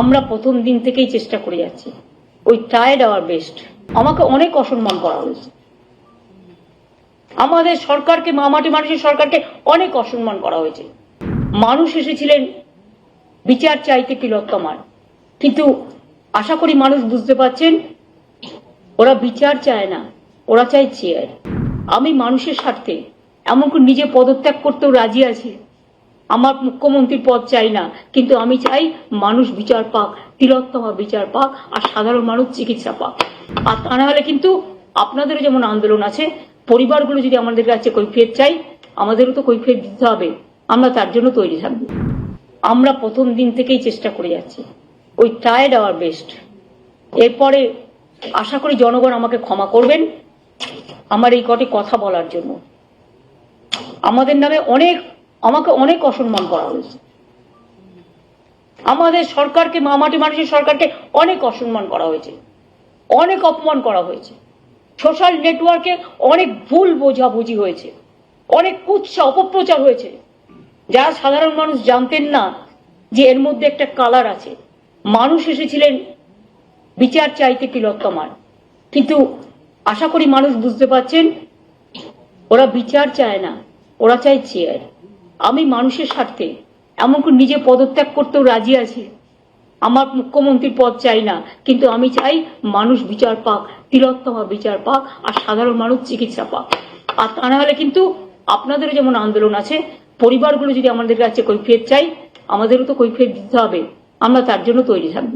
আমরা প্রথম দিন থেকেই চেষ্টা করে যাচ্ছি। ওই ট্রায়েড আওয়ার বেস্ট আমাকে অনেক অসম্মান করা হয়েছে। আমাদের সরকারকে, মামাটি মানুষের সরকারকে অনেক অসম্মান করা হয়েছে। মানুষ এসেছিলেন, বিচার চাইতে তিলোত্তমার কিন্তু আশা করি মানুষ বুঝতে পারছেন, ওরা বিচার চায় না, ওরা চায় চেয়ার। আমি মানুষের স্বার্থে, এমনকি নিজে পদত্যাগ করতেও রাজি আছি। আমার মুখ্যমন্ত্রীর পদ চাই না, কিন্তু আমি চাই মানুষ বিচার পাক, তিলোত্তমা বিচার পাক, আর সাধারণ মানুষ চিকিৎসা পাক। আর তা না হলে কিন্তু আপনাদেরও যেমন আন্দোলন আছে, পরিবারগুলো যদি আমাদের কাছে কৈফিয়ত চাই, আমাদেরও তো কৈফিয়ত দিতে হবে। আমরা তার জন্য তৈরি থাকব। আমরা প্রথম দিন থেকেই চেষ্টা করে যাচ্ছি। ওই টায়ার্ড আওয়ার বেস্ট এরপরে আশা করি জনগণ আমাকে ক্ষমা করবেন আমার এই কটি কথা বলার জন্য। আমাদের নামে অনেক আমাকে অনেক অসম্মান করা হয়েছে। আমাদের সরকারকে, মামাটি মানুষের সরকারকে অনেক অসম্মান করা হয়েছে। অনেক অপমান করা হয়েছে। সোশ্যাল নেটওয়ার্কে অনেক ভুল বোঝাবুঝি হয়েছে। অনেক কুৎসা, অপপ্রচার হয়েছে। যারা সাধারণ মানুষ জানতেন না যে এর মধ্যে একটা কালার আছে। মানুষ এসেছিলেন, বিচার চাইতে তিলোত্তমার। কিন্তু আশা করি মানুষ বুঝতে পারছেন, ওরা বিচার চায় না, ওরা চায় চেয়ার। আমি মানুষের স্বার্থে, এমনকি নিজে পদত্যাগ করতেও রাজি আছি। আমার মুখ্যমন্ত্রীর পদ চাই না, কিন্তু আমি চাই মানুষ বিচার পাক, তিলোত্তমা বিচার পাক, আর সাধারণ মানুষ চিকিৎসা পাক। আর তা না হলে কিন্তু আপনাদেরও যেমন আন্দোলন আছে, পরিবারগুলো যদি আমাদের কাছে কৈফিয়ত চাই, আমাদেরও তো কৈফিয়ত দিতে হবে। আমরা তার জন্য তৈরি থাকব।